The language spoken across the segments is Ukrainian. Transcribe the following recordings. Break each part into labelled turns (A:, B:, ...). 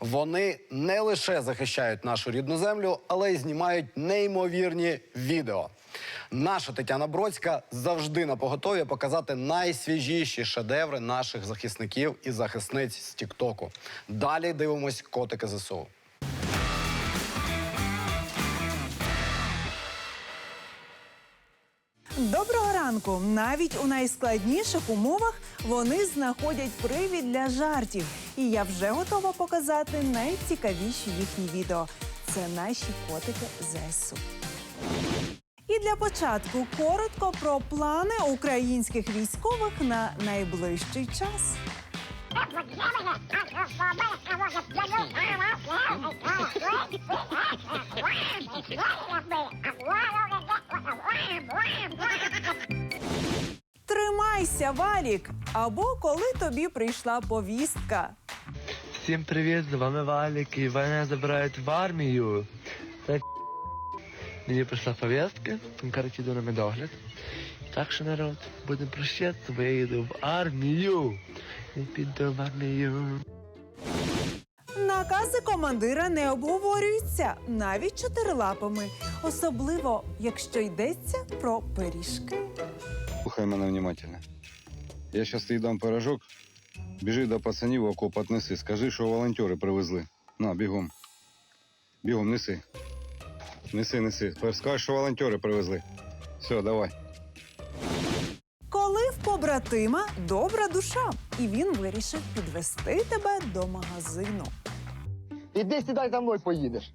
A: Вони не лише захищають нашу рідну землю, але й знімають неймовірні відео. Наша Тетяна Бродська завжди на поготові показати найсвіжіші шедеври наших захисників і захисниць з Тіктоку. Далі дивимось котики ЗСУ.
B: Доброго ранку! Навіть у найскладніших умовах вони знаходять привід для жартів. І я вже готова показати найцікавіші їхні відео. Це наші котики ЗСУ. І для початку коротко про плани українських військових на найближчий час. Тримайся, Валік! Або коли тобі прийшла повістка.
C: Всім привіт, з вами Валік, і мене забирають в армію. Це мені прийшла повістка, коротше йду на медогляд. Так що народ, будемо прощатися, бо я їду в армію. Я піду в армію.
B: Накази командира не обговорюються навіть чотирилапами, особливо якщо йдеться про пиріжки.
D: Слухай мене внимательно. Я зараз тобі дам пирожок. Біжи до пацанів окоп отнеси. Скажи, що волонтери привезли. На, бігом. Бігом, неси. Неси, неси. Тепер Скажи, що волонтери привезли. Все, давай.
B: Коли в побратима добра душа, і він вирішив підвести тебе до магазину.
E: Іди сідай за мною поїдеш.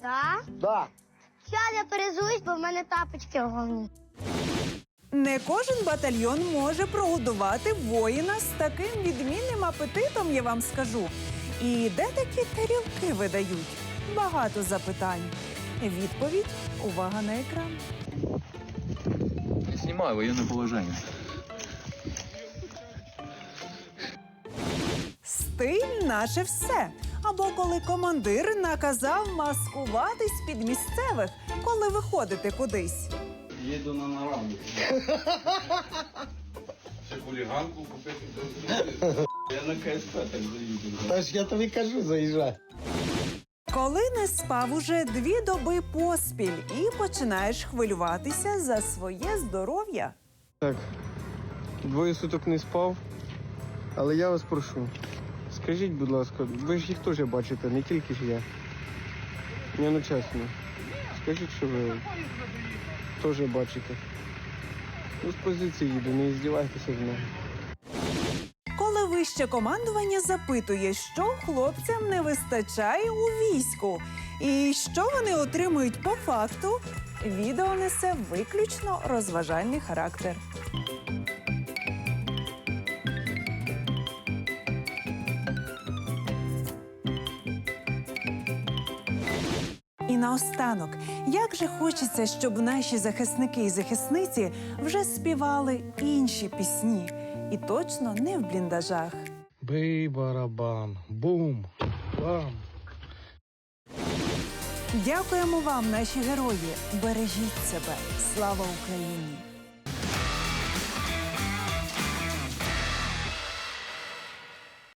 F: Так?
E: Да.
F: Зараз я перезуюсь, бо в мене тапочки головні.
B: Не кожен батальйон може прогодувати воїна з таким відмінним апетитом, я вам скажу. І де такі тарілки видають? Багато запитань. Відповідь увага на екран.
G: Снимаю военное положение.
B: Стиль наше все. Або коли командир наказав маскуватись під місцевих, коли виходите кудись.
D: Їду на наравні. Ще хуліганку купити. Я на КСП так заїду.
E: Та ж я тобі кажу, заїжджай.
B: Коли не спав уже дві доби поспіль і починаєш хвилюватися за своє здоров'я.
H: Так, двоє суток не спав, але я вас прошу. Скажіть, будь ласка, ви ж їх теж бачите, не тільки ж я. Ні, ну чесно. Скажіть, що ви теж бачите. Ну, з позиції їду, не здівайтеся з мене.
B: Коли вище командування запитує, що хлопцям не вистачає у війську, і що вони отримують по факту, відео несе виключно розважальний характер. Наостанок, як же хочеться, щоб наші захисники і захисниці вже співали інші пісні, і точно не в бліндажах.
H: Бий барабан, бум, бам.
B: Дякуємо вам, наші герої. Бережіть себе. Слава Україні!